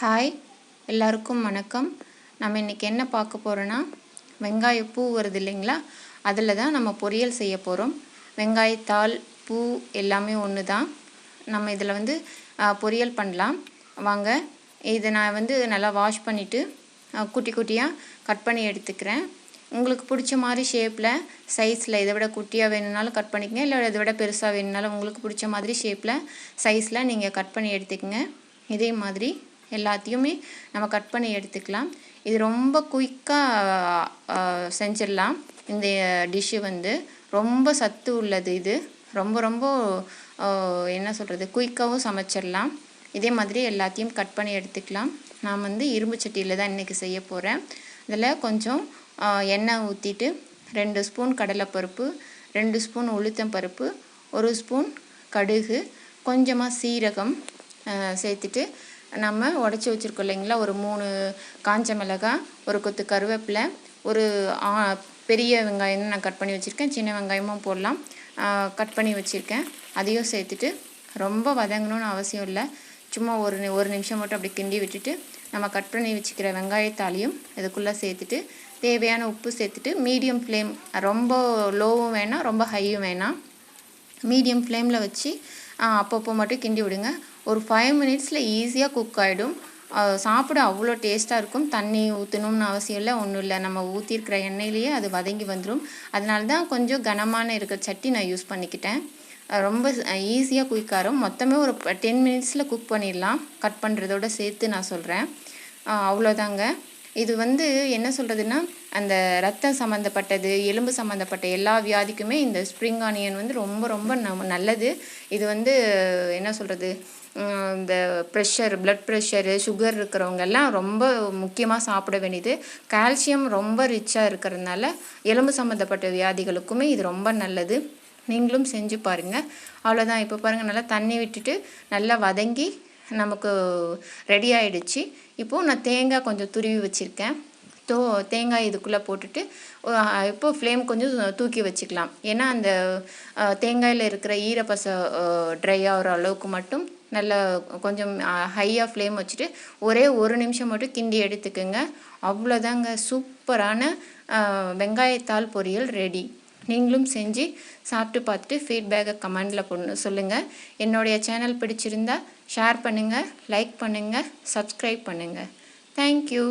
Hi எல்லாருக்கும் வணக்கம். நம்ம இன்றைக்கி என்ன பார்க்க போகிறோன்னா வெங்காய பூ வருது இல்லைங்களா? அதில் தான் நம்ம பொரியல் செய்ய போகிறோம் வெங்காயத்தாள் பூ எல்லாமே ஒன்று தான் நம்ம இதில் வந்து பொரியல் பண்ணலாம். வாங்க இதை நான் வந்து நல்லா வாஷ் பண்ணிவிட்டு குட்டி குட்டியாக கட் பண்ணி எடுத்துக்கிறேன். உங்களுக்கு பிடிச்ச மாதிரி ஷேப்பில் சைஸில் இதை விட குட்டியாக வேணும்னாலும் கட் பண்ணிக்கங்க. இல்லை இதை விட பெருசாக வேணும்னாலும் உங்களுக்கு பிடிச்ச மாதிரி ஷேப்பில் சைஸில் நீங்கள் கட் பண்ணி எடுத்துக்கங்க. இதே மாதிரி எல்லாத்தையுமே நம்ம கட் பண்ணி எடுத்துக்கலாம். இது ரொம்ப குயிக்காக செஞ்சிடலாம். இந்த டிஷ்ஷு வந்து ரொம்ப சத்து உள்ளது இது. ரொம்ப ரொம்ப என்ன சொல்கிறது குயிக்காகவும் சமைச்சிடலாம். இதே மாதிரி எல்லாத்தையும் கட் பண்ணி எடுத்துக்கலாம். நான் வந்து இரும்பு சட்டியில் தான் இன்றைக்கி செய்ய போகிறேன் இதில் கொஞ்சம் எண்ணெய் ஊற்றிட்டு ரெண்டு ஸ்பூன் கடலைப்பருப்பு ரெண்டு ஸ்பூன் உளுத்தம் பருப்பு ஒரு ஸ்பூன் கடுகு கொஞ்சமாக சீரகம் சேர்த்துட்டு நம்ம உடச்சி வச்சுருக்கோம் இல்லைங்களா? ஒரு மூணு காஞ்ச மிளகாய் ஒரு கொத்து கருவேப்பிலை ஒரு பெரிய வெங்காயம் நான் கட் பண்ணி வச்சுருக்கேன். சின்ன வெங்காயமும் போடலாம். கட் பண்ணி வச்சுருக்கேன். அதையும் சேர்த்துட்டு ரொம்ப வதங்கணும்னு அவசியம் இல்லை. சும்மா ஒரு நி- ஒரு நிமிஷம் மட்டும் அப்படி கிண்டி விட்டுட்டு நம்ம கட் பண்ணி வச்சுக்கிற வெங்காயத்தாலையும் இதுக்குள்ளே சேர்த்துட்டு தேவையான உப்பு சேர்த்துட்டு மீடியம் ஃப்ளேம் ரொம்ப லோவும் வேணாம் ரொம்ப ஹையும் வேணாம். மீடியம் ஃப்ளேமில் வச்சு அப்பப்போ மட்டும் கிண்டி விடுங்க. ஒரு ஃபைவ் மினிட்ஸில் ஈஸியாக குக் ஆகிடும் சாப்பிட அவ்வளோ டேஸ்ட்டாக இருக்கும். தண்ணி ஊற்றணும்னு அவசியம் இல்லை. ஒன்றும் இல்லை. நம்ம ஊற்றிருக்கிற எண்ணெயிலேயே அது வதங்கி வந்துடும் அதனால தான் கொஞ்சம் கனமான இருக்கிற சட்டி நான் யூஸ் பண்ணிக்கிட்டேன். ரொம்ப ஈஸியாக குயிக்காரும் மொத்தமே ஒரு டென் மினிட்ஸில் குக் பண்ணிடலாம். கட் பண்ணுறதோட சேர்த்து நான் சொல்கிறேன் அவ்வளோதாங்க. இது வந்து என்ன சொல்கிறதுன்னா அந்த ரத்தம் சம்மந்தப்பட்டது எலும்பு சம்மந்தப்பட்ட எல்லா வியாதிக்குமே இந்த ஸ்ப்ரிங் ஆனியன் வந்து ரொம்ப ரொம்ப நம்ம நல்லது. இது வந்து என்ன சொல்கிறது இந்த ப்ரெஷர் பிளட் ப்ரெஷரு சுகர் இருக்கிறவங்க எல்லாம் ரொம்ப முக்கியமாக சாப்பிட வேண்டியது. கால்சியம் ரொம்ப ரிச்சாக இருக்கிறதுனால எலும்பு சம்மந்தப்பட்ட வியாதிகளுக்குமே இது ரொம்ப நல்லது. நீங்களும் செஞ்சு பாருங்கள் அவ்வளோதான் இப்போ பாருங்கள் நல்லா தண்ணி விட்டுட்டு நல்லா வதங்கி நமக்கு ரெடி ஆகிடுச்சு இப்போது நான் தேங்காய் கொஞ்சம் துருவி வச்சுருக்கேன். தோ தேங்காய் இதுக்குள்ளே போட்டுட்டு இப்போது ஃப்ளேம் கொஞ்சம் தூக்கி வச்சுக்கலாம். ஏன்னா அந்த தேங்காயில் இருக்கிற ஈரப்பச ட்ரை ஆகிற அளவுக்கு மட்டும் நல்லா கொஞ்சம் ஹையாக ஃப்ளேம் வச்சுட்டு ஒரே ஒரு நிமிஷம் மட்டும் கிண்டி எடுத்துக்கோங்க. அவ்வளோதாங்க சூப்பரான வெங்காயத்தால் வெங்காயத்தாள் பொரியல் ரெடி நீங்களும் செஞ்சு சாப்பிட்டு பார்த்துட்டு ஃபீட்பேக்கை கமெண்டில் பொண்ணு சொல்லுங்கள் என்னுடைய சேனல் பிடிச்சிருந்தா ஷேர் பண்ணுங்கள் லைக் பண்ணுங்கள் சப்ஸ்கிரைப் பண்ணுங்கள் தேங்க்யூ